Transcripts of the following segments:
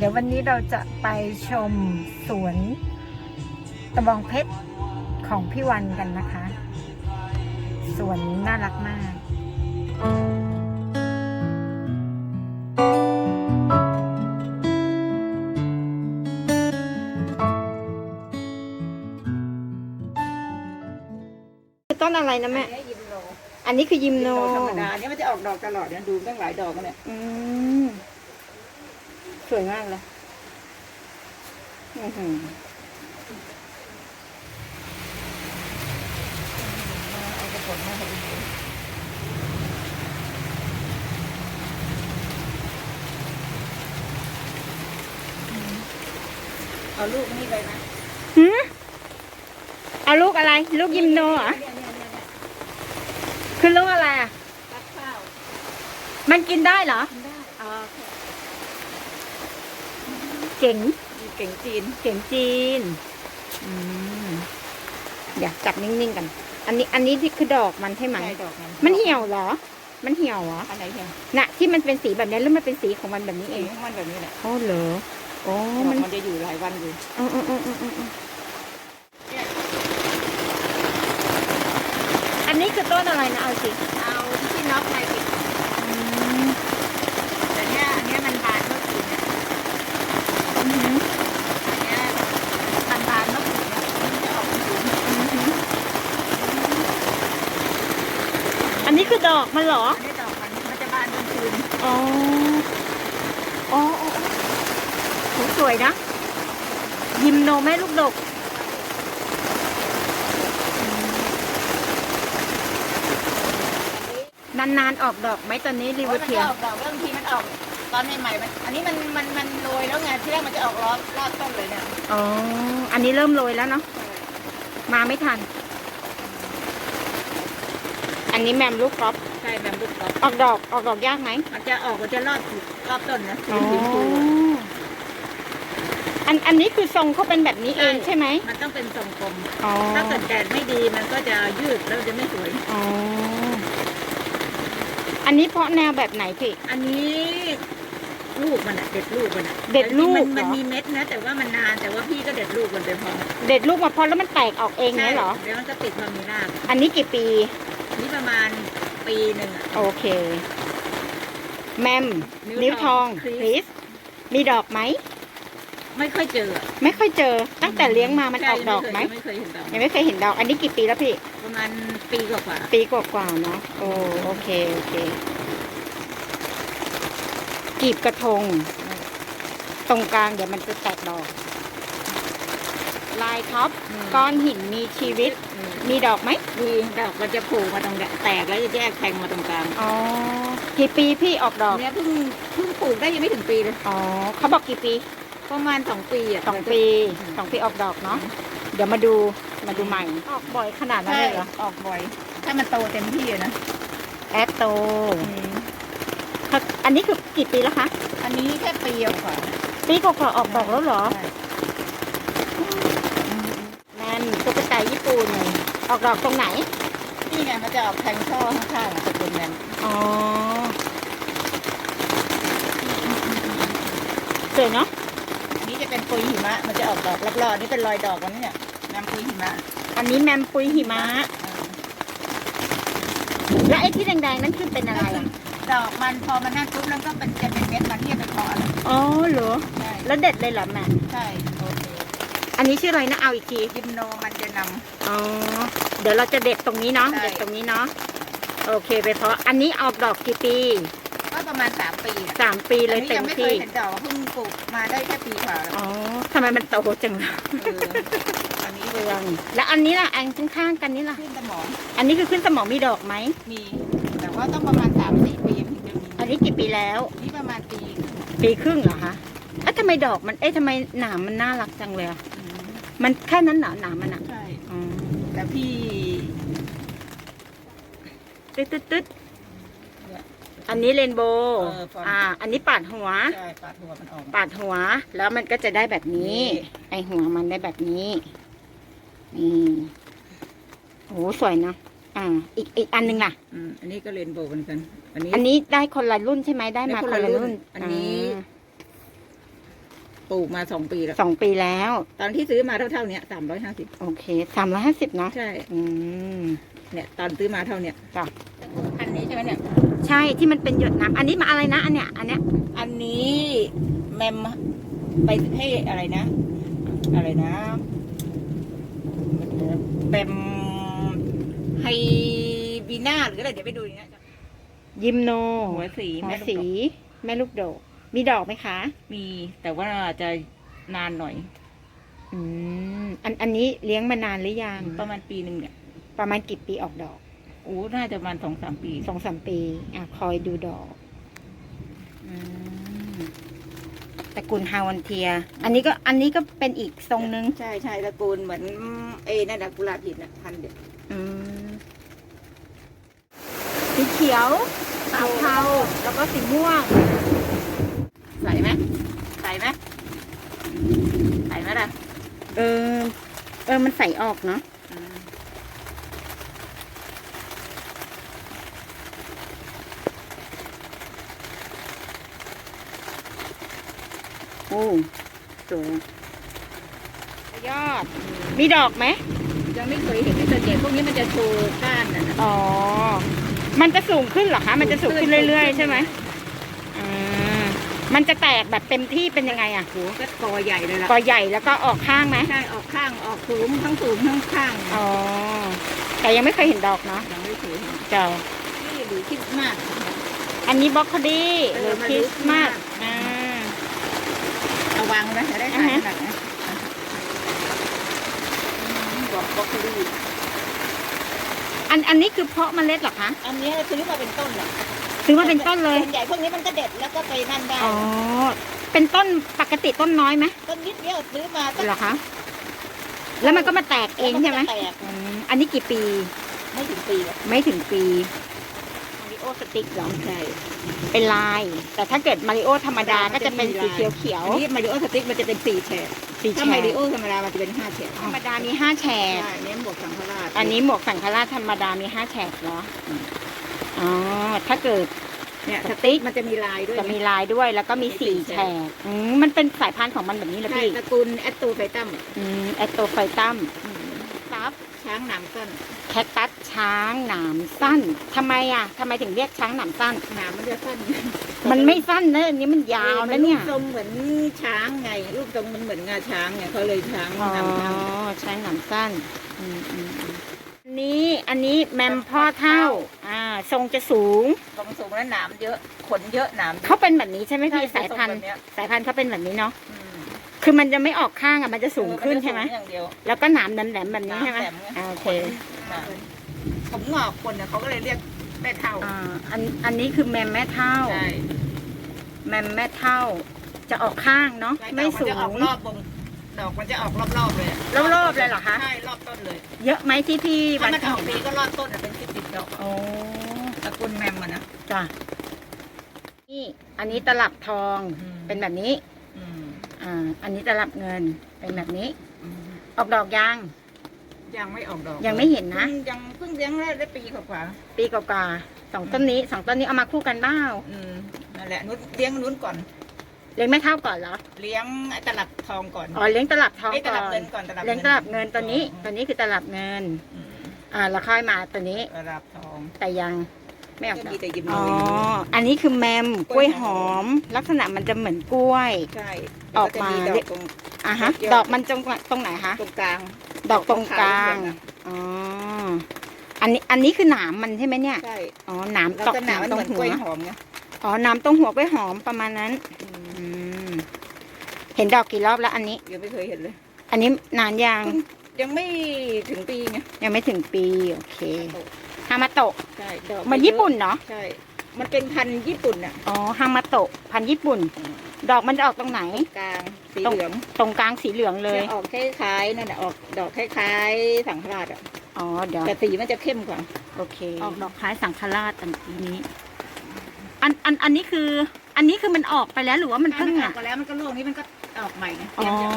เดี๋ยววันนี้เราจะไปชมสวนตะบองเพชรของพี่วันกันนะคะ สวนน่ารักมากต้นอะไรนะแม่ อันนี้ยิมโนอันนี้คือยิมโน ธรรมดาเนี่ยมันจะออกดอกตลอดเนี่ยดูตั้งหลายดอกเนี่ย อืม สวยมากเลยอื้อหือเอากระปุกมาให้ดูเอาลูกนี่ไปนะหืมเอาลูกอะไร ลูกยิมโนเหรอเนี่ยเนี่ยเนี่ยเนี่ยคือลูกอะไรอะ รักข้าว มันกินได้เหรอ กินได้ อ๋อ เจ๋งมีเก่งจีนเจ๋งจีนอืมเดี๋ยวจับนิ่งๆกัน อันนี้อันนี้ที่คือดอกมันใช่ไหมใช่ดอกมันมันเหี่ยวเหรอ มันเหี่ยวเหรออะไรเหี่ยวน่ะที่มันเป็นสีแบบนี้แล้วมันเป็นสีของมันแบบนี้เอเองงของมันแบบนี้แหละโอ้เหรอโอ้ดอกมันมันจะอยู่หลายวันอยู่อืมอืมอืมอืมอืมอันนี้คือต้นอะไรนะเอาสิ เอาที่น็อกไนติดแต่เนี่ยอันเนี้ยมันบานเมื่อคืนเนี่ย อือหือ อันเนี้ยมันบานเมื่อคืนเนี่ยมันจะออกสูง อันนี้คือดอก มันเหรอ อันนี้ดอกมันมันจะบานกลางคืนอ๋อ อ๋ออ๋อโหสวยนะ ยิมโนแม่ลูกดก นานๆออกดอกไหมตอนนี้รีโอ้เวยมันเทีจะยออกดอกเรื่องทีมันออกตอนใหม่ๆมัน อันนี้มันมันมันโรยแล้วไงที่แรกมันจะออกรอบรอบต้นเลยเนี่ยอ๋อ อันนี้เริ่มโรยแล้วเนาะ มาไม่ทัน อันนี้แมมลูกกอล์ฟใช่แบบลูกกอล์ฟออกดอกออกดอกยากไหมมันจะออกมันจะรอบรอบต้นนะอ๋อสีชมพูอันอันนี้คือทรงเขาเป็นแบบนี้เองใช่ไหมมันต้องเป็นทรงกลมอ๋อถ้าเกิดแดดไม่ดีมันก็จะยืดแล้วจะไม่สวยอ๋ออันนี้เพราะแนวแบบไหนพี่อันนี้ลูกมันอะเด็ดลูกมันอะเด็ดลูกมันมันเหรอมีเม็ดนะ แต่ว่ามันนานแต่ว่าพี่ก็เด็ดลูกมันไปพอเด็ดลูกมาพอแล้วมันแตกออกเองเนี่ยเหรอเดี๋ยวมันก็ติดมามีรากอันนี้กี่ปี นี่ประมาณ ปีหนึ่งอะ โอเค แมม นิ้นิ้ววททอองงคคริสริสมีดอกไหม ไม่ค่อยเจออะไม่ค่อยเจอ ตั้งแต่เลี้ยงมามันออกดอกไหมไม่เคยเห็นดอกยังไม่เคยเห็นดอก อันนี้กี่ปีแล้วพี่ ประมาณปีกว่าปีกว่าๆเนาะ โอ้โอเค โอเค กีบกระทง ตรงกลางเดี๋ยวมันจะแตกดอก ลายท็อปๆก้อนหินมีชีวิตอืมมีดอกไหมมีดอกมันจะโผล่มาตรงเนี้ยแตกแล้วจะแยกแทงมาตรงกลางอ๋อกี่ปีพี่ออกดอกเนี้ยเพิ่งเพิ่งปลูกได้ยังไม่ถึงปีเลยอ๋อเขาบอกกี่ปีประมาณสองปีอะสองปีสองปีออกดอกเนาะเดี๋ยวมาดูมาดูใหม่ออกบ่อยขนาดนั้นใช่เลยเหรอออกบ่อย ถ้ามันโตเต็มที่อะนะแอดโตอันนี้คือกี่ปีแล้วคะ อันนี้แค่ปีกว่าปีกว่าๆออกดอกแล้วเหรอ ตุ๊กตาญี่ปุ่นออกดอกตรงไหน นี่ไงมันจะออกแทงช่อข้างๆอะตระกูลแมนอ๋อสวยเนาะอันนี้จะเป็นปุยหิมะ มันจะออกดอกรอบๆนี่เป็นรอยดอกมันเนี่ยน้ำปุยหิมะ อันนี้แมมปุยหิมะ และไอ้ที่แดงๆนั่นคือเป็นอะไรอะดอกมันพอมันนั่นปุ๊บแล้วก็เป็นจะเป็นเม็ดมันที่จะไปเพาะแล้วอ๋อเหรอ ใช่ แล้วเด็ดเลยเหรอแมมใช่โอเคอันนี้ชื่ออะไรนะเอาอีกทียิมโนมันจะนอ๋อเดี๋ยวเราจะเด็ดตรงนี้เนาะใช่ เด็ดตรงนี้เนาะโอเคไปเพราะอันนี้ออกดอกกี่ปีำก็ประมาณสามปีอะสามปีเลยอันนี้เต็ยัมไม่เคที่ยเห็นดอกเพิ่งปลูกมาได้แค่ปีกว่าแล้วอ๋อทำไมมันโตจังเลยเอออันนี้เรืองแล้วอันนี้ล่ะอันข้างๆกันนี่ล่ะ ขึ้นสมองอันนี้คือขึ้นสมองมีดอกไหม มี แต่ว่าต้องประมาณสามสี่ปีถึงจะมีอันนี้กี่ปีแล้ว นี่ประมาณปีปีครึ่งเหรอคะเอ๊ะทำไมดอกมัน เอ๊ะทำไมหนามมันน่ารักจังเลยอะอื มมันแค่นั้นเหรอหนามมันอะใช่อ๋อแต่พี่ตึ๊ดตึ๊ดตึ๊ดเนี่ย อันนี้เรนโบว์เออฟอนต์ อ่า อันนี้ปาดหัว ใช่ปาดหัวมันออกปาดหัวแล้วมันก็จะได้แบบนี้ นี่ ไอหัวมันได้แบบนี้นี่โอ้สวยนะอ่า อีกอีกอันหนึงล่ะ อืมอันนี้ก็เรนโบว์เหมือนกัน อันนี้ อันนี้ได้คนละรุ่นใช่ไหมได้มาได้คคนนละละรุ่รุ่น นอันนี้า ปลูกมาสองปีแล้ว สองปีแล้ว ตอนที่ซื้อมาเท่าๆเนี้ยสามร้อยห้าสิบโอเคสามร้อยห้าสิบเนาะใช่ อืม เนี่ย ตอนซื้อมาเท่าเนี้ยจ้ะพันนี้ใช่ไหมเนี่ย ใช่ที่มันเป็นหยดน้ำอันนี้มาอะไรนะอันเนี้ยอันเนี้ยอันนี้แมมไปให้อะไรนะ อะไรนะแบมไฮบีนาหรืออะไรเดี๋ยวไปดูเนี่ยยิมโนหัวสีหัวแม่ลูกสีดอกแม่ลูกโดก มีดอกไหมคะ มีแต่ว่าจะนานหน่อย อืม อันอันนี้เลี้ยงมานานหรือยัง ประมาณปีหนึ่งเนี่ยประมาณกี่ปีออกดอกโอ้น่าจะประมาณสองสามปีสองสามปี อะ คอยดูดอกอืมตระกูลฮาวันเทีย อันนี้ก็อันนี้ก็เป็นอีกทรงหนึ่งใช่ใช่ตระกูลเหมือนเอ้นั่นนะกุหลาบหินอะพันเดียวอืม สีเขียวขาวเทาแล้วก็สีม่วงใส่ไหมใส่ไหมใส่ไหมล่ะเออ เออ มันใส่ออกเนาะอืมโอ้สวยยอด มีดอกไหม ยังไม่เคยเห็นในสังเกตพวกนี้มันจะโชว์ก้านน่ะนะอ๋อ มันจะสูงขึ้นเหรอคะ มันจะสูงขึ้นเรื่อยๆ ใช่ไหมอ่า มันจะแตกแบบเต็มที่เป็นยังไงอะโหก็กอใหญ่เลยล่ะกอใหญ่แล้วก็ออกข้างไหมใช่ออกข้างออกสูงทั้งสูงทั้งข้างอ๋อแต่ยังไม่เคยเห็นดอกเนาะยังไม่เคยเห็นเจ้านี่หรือคิดมากอันนี้บล็อกโคดีเออหรือมันคริสต์มาสคริสต์มาสอ่าระวังนะจะได้ขายขนาดนะบอกบอกคืออันอันนี้คือเพาะเมล็ดเหรอคะอันนี้ซื้อมาเป็นต้นเหรอ ซื้อมาเป็นต้นเลย ส่วนใหญ่พวกนี้มันก็เด็ดแล้วก็ไปนั่นได้ อ๋อ เป็นต้นปกติต้นน้อยไหมต้นนิดเดียวซื้อมาก็เหรอคะ แล้วมันก็มาแตกเองใช่ไหมแตกอืมอันนี้กี่ปี ไม่ถึงปีหรอกไม่ถึงปี มาริโอสติ๊กเหรอใช่เป็นลาย แต่ถ้าเกิดมาริโอธรรมดาก็จะเป็นสีเขียวเขียวอันนี้มาริโอสติ๊กมันจะเป็นสี่แฉกๆสีแฉถ้ามาริโอกธรรมดามันจะเป็นห้าแฉกธรรมดามีห้าแฉก ใช่เน้นบวกสังฆราชอันนี้หมวกสังฆราชธรรมดามีห้าแฉกเหรอ อ๋อถ้าเกิดเนี่ยสสติ๊ติ๊กกมันจะมีลายด้วยจะมีลายด้วย แล้วก็มีมีสี่สี่แฉแฉกอืมมันเป็นสายพันธุ์ของมันแบบนี้เหรอใช่พี่ตระกูลแอตตูไฟตัมอืมแอตโตไฟตัมครับช้างหนามต้นแคคตัสช้างหนามสั้นทำไมอะทำไมถึงเรียกช้างหนามสั้นหนามมันจะสั้น มันไม่สั้นนะอันนี้มันยาวนะเนี่ยรูปทรงเหมือนช้างไงรูปทรงมันเหมือนงาช้างไงเขาเลยช้างอ๋อหนามสั้นช้างหนามสั้นอืมอืมอืมอั นนี้อันนี้แมมพ่อเท่า อ่า ทรงจะสูงทรงสูงแล้วหนามเยอะ ขนเยอะหนามยอะ เขาเป็นแบบนี้ใช่ไหมพี่ใช่สายพันธุ์ทรงแบบเนี้ย สายพันธุ์เขาเป็นแบบนี้เนาะอืมคือมันจะไม่ออกข้างอะมันจะสูงขึ้นใช่ไหมเออมันจะสูงอย่างเดียว แล้วก็หนามแหลมๆแบบนี้ใช่ไหมหนามแหลมไง อ่าโอเคหนามผมงอกคนเนี่ยเขาก็เลยเรียกแม่เท่าอ่าอันอันนี้คือแมมแม่เท่า ใช่แมมแม่เท่า จะออกข้างเนาะใช่ไม่สูดอกมันจะออกงรอบวง ดอกมันจะออกรอบๆเลยอะรอบๆเลยเหรอคะ ใช่รอบต้นเลยเยอะไหมที่พี่ถ้าวันมันออกเห็นปีก็รอบต้นอะเป็นสิบสิบดอกโอ้ตระกูลแมมอะนะ จ้ะนี่อันนี้ตลับทองอืม เป็นแบบนี้อืมอ่าอันนี้ตลับเงินเป็นแบบนี้ อืมออกดอกยางยังไม่ออกดอกยังไม่เห็นนะ พิ่งยังเพิ่งเลี้ยงได้ได้ปีกว่าปีกว่าๆสองต้นนี้สองต้นนี้เอามาคู่กันบ้าๆอืมนั่นแหละนุ้นเลี้ยงนุ้นก่อน เลี้ยงไม่เท่าก่อนเหรอ เลี้ยงไอ้ตลับทองก่อนอ๋อเลี้ยงตลับทองไอ้ยตก่ลัอบน เงินก่อนตลับเลี้ยงตลับเงินตัวนี้อืมตัวนี้คือตลับเงิน อืมอ่าแล้วค่อยมาตัวนี้ ตลับทองแต่ยังไม่ออกก็ดอมีกแต่ยิมอ๋อโนอันนี้คือแมมกกล้ล้ววยยหหออมมลักษณะมันจะเหมือนกล้วย ใช่ออกมา แล้วจะดอกตรงอะฮะยอดดอกมันตรงตรงไหนคะ ตรงกลางดอกตรงกลางขวๆเหลืองๆอะอ๋อ อันนี้ อันนี้คือหนามมันใช่ไหมเนี่ย ใช่อ๋อ หนามลักตกษณะมันตรเหงมือนหักวล้วยหอมไงอ๋อ หนามตรงหัวกล้วยหอมประมาณนั้น อืมอืมเห็นดอกกี่รอบแล้วอันนี้ ยังไม่เคยเห็นเลย อันนี้นานยังเพิ่งยังไม่ถึงปีไงยังไม่ถึงปีโอเคฮามาโตะใช่ดอกเหมือนญี่ปุ่นเนาะใช่มันเป็นพันธุ์ญี่ปุ่นอะอ๋อฮามาโตะพันธุ์ญี่ปุ่น ดอกมันจะออกตรงไหนกลางสีตรงเหลืองตรงกลางสีเหลืองเลยจะออกคล้ายๆนั่นแหละออกดอกคล้ายๆสังขราชอะอ๋อเดี๋ยวแต่สีมันจะเข้มกว่าโอเค ออกดอกคล้ายสังฆราชอันนี้ อันอันอันนี้คือ อันนี้คือมันออกไปแล้วหรือว่ามันถ้าเพิ่งมันอออะกไปแล้วมันก็ร่วงนี้มันก็ ออกใหม่ไงอ๋อเตรียมจะ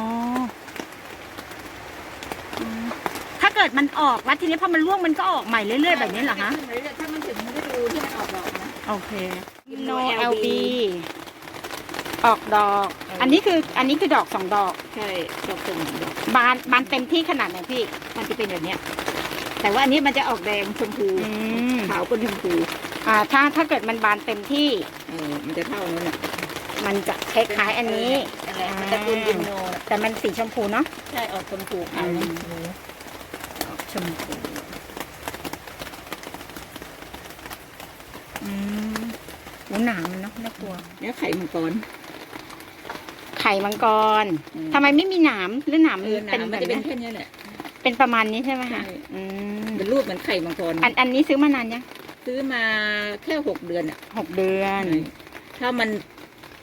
อืมถ้าเกิดมันออกแล้วทีนี้พอมันร่วงมันก็ออกใหม่เรื่อยๆแบบนี้เหรอคะใช่ถ้ามันถึงฤดูที่มันออกดอกนะโอเค No no LB LB ออกดอก อันนี้คืออันนี้คือดอกสองดอกใช่ดอกตุ่มดอกบานบานเต็มที่ขนาดไหนพี่ มันจะเป็นแบบเนี้ย แต่ว่าอันนี้มันจะออกแดงชมพูอืมขาวเป็นชมพูอ่าถ้าถ้าเกิดมันบานเต็มที่เออมันจะเท่านั้นแหละมันจะคล้ายๆอันนี้ อะไรมันจะเป็นยิมโนน่ะแต่มันสีชมพูเนาะใช่ออกชมพูขาวชมพูออกชมพูอืมหูหนามมันเนาะน่ากลัวเนี่ยไข่มังกรไข่มังกรอืมทำไมไม่มีหนามหรือหนามเออเป็นน้ำแบมันบจะเป็นนี้แค่เนี้ยแหละ เป็นประมาณนี้ใช่ไหมคะใช่ อืมเป็นรูปเหมือนไข่มังกรอันอันนี้ซื้อมานานยังซื้อมาแค่หกเดือนอะหกเดือน ถ้ามัน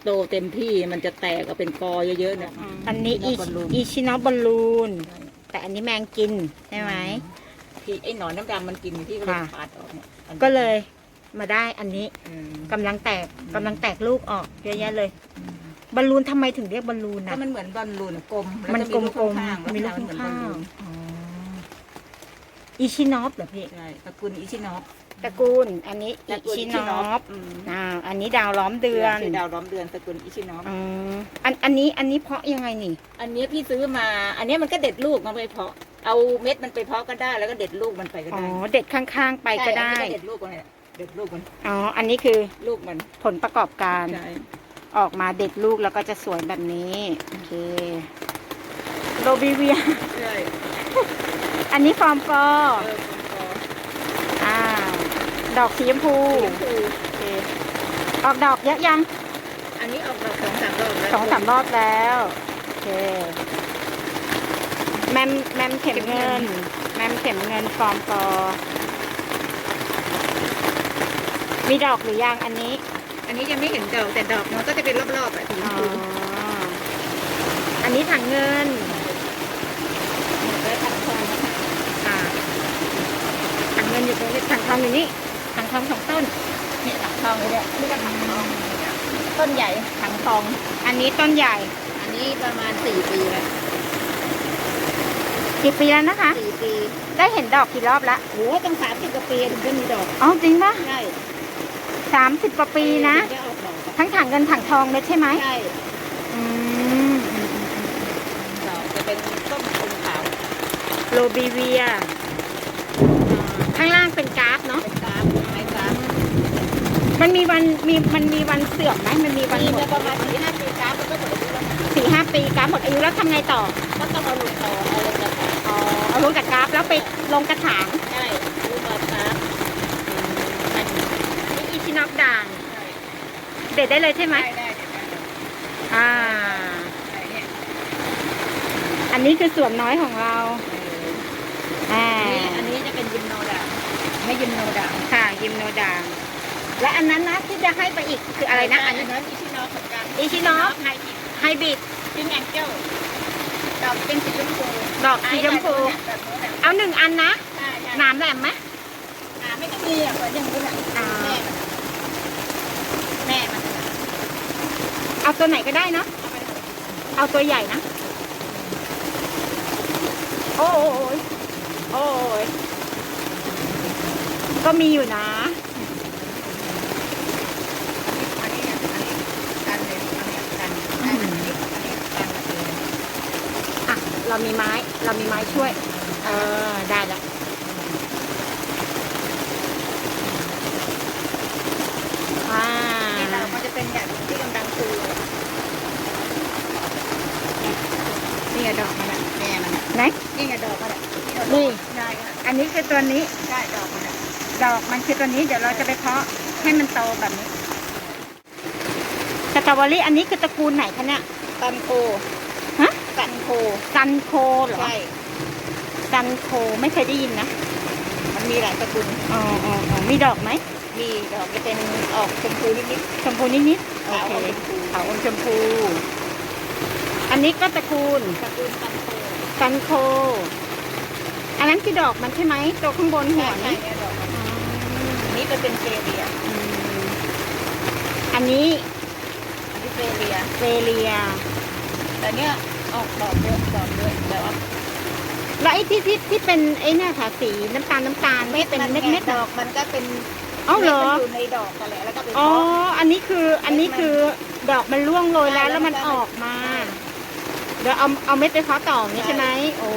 โตเต็มที่มันจะแตกออกเป็นกอเยอะๆเนี่ยอันนี้อีบอลลูนอีชิโนบอลลูน แต่อันนี้แมงกินใช่ไหม ที่ไอ้หนอนน้ำดำมันกินที่ก็เลยค่ะปาดออกเนี่ยอันนี้ก็เลยมาได้อันนี้อืมกำลังแตกกำลังแตกลูกออกเยอะแยะเลย บอลลูนทำไมถึงเรียกบอลลูนก็นะมันเหมือนบอลลูนอะกลมแล้วมันจะกลมลูกลมข้างๆๆมีลูกแล้วมันเหมือนบอข้าลงลูนๆอ๋อ อีชิโนฟเหรอพี่ใช่ตระกูลอิชิโนฟตระกูล อันนี้ตระอีกูลชิอิโนชิโนฟฟอืมอ่าอันนี้ดาวล้อมเดือนชื่ดาวล้อมเดือนตระกูลอิชิโนฟอืมอันอันนี้อันนี้เพาะยังไงนี่ อันเนี้ยพี่ซื้อมา อันเนี้ยมันก็เด็ดลูกมันไปเพาะ เอาเม็ดมันไปเพาะก็ได้ แล้วก็เด็ดลูกมันไปก็อ๋อ ได้เด็ดข้างๆไปก็ได้ ใช่อันนี้เด็ดลูกมันเนี่ยเด็ดลูกมัน อ๋อ อันนี้คือลูกมันผลประกอบการ ใช่ออกมาเด็ดลูกแล้วก็จะสวยแบบนี้ โอเค โรบิเวีย ใช่ อันนี้ฟอร์มกอเออคออ่า ดอกสีชมพูสีชมพูโอเคออกดอกเยอะยัง อันนี้ออกดอกสองสามดอกแล้วสองสามรอบแล้ว โอเค แมมแมมเข็มเงิน แมมเข็มเงินฟอร์มกอมีดอกหรือยังอันนี้ อันนี้ยังไม่เห็นดอกแต่ดอกมันก็จะเป็นรอบๆอะสีชอ๋มอพูอันนี้ถังเงิน แล้วทันทองนะคะ อ่า ถังเงินอยู่ตรงนี้ถังทองอยู่นี่ถังทองสองต้นเนี่ยถังทองเลยเนี่ยนี่ก็ถังทองต้นใหญ่ถังทอง อันนี้ต้นใหญ่ อันนี้ประมาณสี่ปีแล้วกี่ปีแล้วนะคะสี่ปี ได้เห็นดอกกี่รอบละโหต้องสามสิบกว่าปีถึงจะมีดอกอ๋อจริงปะใช่สามสิบกว่าปีนะถึงจะออกดอกอะทั้งถังเงินถังทองเลยใช่ไหมใช่อืมดอกจะเป็นต้นเป็นขาวโรบิเวีย ข้างล่างเป็นกราฟเนาะเป็นกราฟไม้กราฟมันมีวันมีมันมีวันเสื่อมไหมมันมีวันมีหมมาดประมาณสี่ห้าปีกราฟมันก็หมดอายุแล้วสี่ห้าปีกราฟหมดอายุแล้วทำไงต่อก็ต้องเอาหลุดต่อเอาเลยจะต่ออ๋อเอาลงจากกราฟแล้วไปลงกระถางใช่ดูบอลกราฟนี่อีชินอกด่างเด็ดได้เลยใช่ไหมได้ได้เดี๋ยวได้อ่าได้เนี่ยอันนี้คือส่วนน้อยของเราอ่า อันนี้อันนี้จะเป็นยิมโนดาไม่ ยิมโนดาค่ะ ยิมโนด่างและอันนั้นนะที่จะให้ไปอีกคืออะไรนะอันนี้นั้นอิชิโนเหมือนกันอิชิโนะไฮจิไฮบริดพิงแองเจิลดอกเป็นสีชมพูดอกสีชมพูแบบนู้นแบบเอาหนึ่งอันนะใช่ใช่หนามแหลมไหมอ่าไม่ต้องมีอะเหมือนอย่างนู้นอะอ่าแม่มันแม่มันเอาตัวไหนก็ได้เนาะเอาไปเลยเอาตัวใหญ่นะ โอ้ยโอ้ย ก็มีอยู่นะอันนี้อันนี้กันเลยอันนี้กันอันนี้อันนี้กันเลยอะเรามีไม้เรามีไม้ช่วย เออได้ละอ่านี่เรามันจะเป็นแบบที่กำลังฟูนี่ไงดอกมันอะแม่มันอะไหนนี่ไงดอกมันนี่ได้ค่ะอันนี้คือตัวนี้ได้ดอกมัน ดอกมันคือตัวนี้เดี๋ยวเราจะไปเพาะให้มันโตแบบนี้สตรอเบอรี่อันนี้คือตระกูลไหนคะเนี่ยกันโคฮะกันโคซันโคเหรอใช่ซันโคไม่เคยได้ยินนะ มันมีหลายตระกูลอ๋ออ๋ออ๋อมีดอกไหมมีดอกจะเป็นออกชมพูนิดชมพูนิดๆๆโอขาวเคออกชมพูขาวอมชมพู อันนี้ก็ตระกูลตระกูลกันโคซันโคอันนั้นคือดอกมันใช่ไหมตัวข้างบนหัวใช่นี่ใช่ดอกมั นอันนี้เป็นเป็นเฟเรียอืมอันนี้อันนี้เฟเรียเฟเลีย แต่เนี้ยออกดอกเยอะดอกเยอะแต่ว่าแล้วไอ้ที่ที่ที่เป็นไอ้เนี่ยค่ะสีน้ำตาลน้ำตาลไม่เป็นเม็ดเม็ดดอกมันก็เป็นอ๋อเหรอม็ดมันอยู่ในดอกกันแหละแล้วก็เป็นอ๋อเพาะอันนี้คืออันนี้คือดอกมันร่วงโรยแล้วใช่แล้วมันแล้วมันออกมาเดี๋ยวเอาเอาเม็ดไปเพาะต่ออย่างนี้ใช่ไหมโอ้